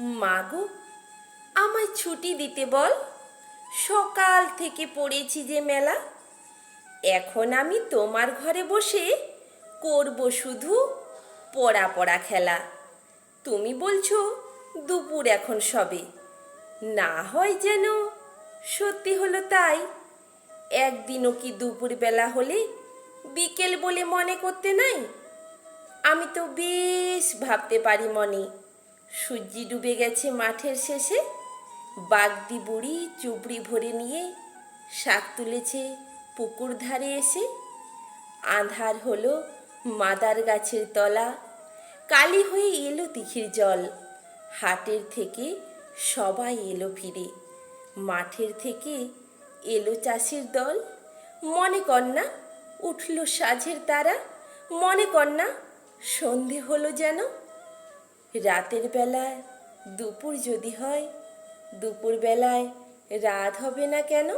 মাগো, আমায় ছুটি দিতে বল। সকাল থেকে পড়েছি যে মেলা। এখন আমি তোমার ঘরে বসে করব শুধু পড়া পড়া খেলা। তুমি বলছো দুপুর এখন সবে। না হয় যেন সত্যি হলো তাই। একদিনও কি দুপুর বেলা হলে বিকেল বলে মনে করতে নাই? আমি তো বেশ ভাবতে পারি মনে। সূর্যি ডুবে গেছে মাঠের শেষে। বাগদি বুড়ি চুবড়ি ভরে নিয়ে শাক তুলেছে পুকুর ধারে এসে। আধার হলো মাদার গাছের তলা। কালি হয়ে এলো তিখির জল। হাটের থেকে সবাই এলো ফিরে। মাঠের থেকে এলো চাষির দল। মনে না উঠল সাঝের তারা। মনে না সন্ধে হলো যেন। রাতের বেলায় দুপুর যদি হয় দুপুর বেলায় রাত হবে না কেন?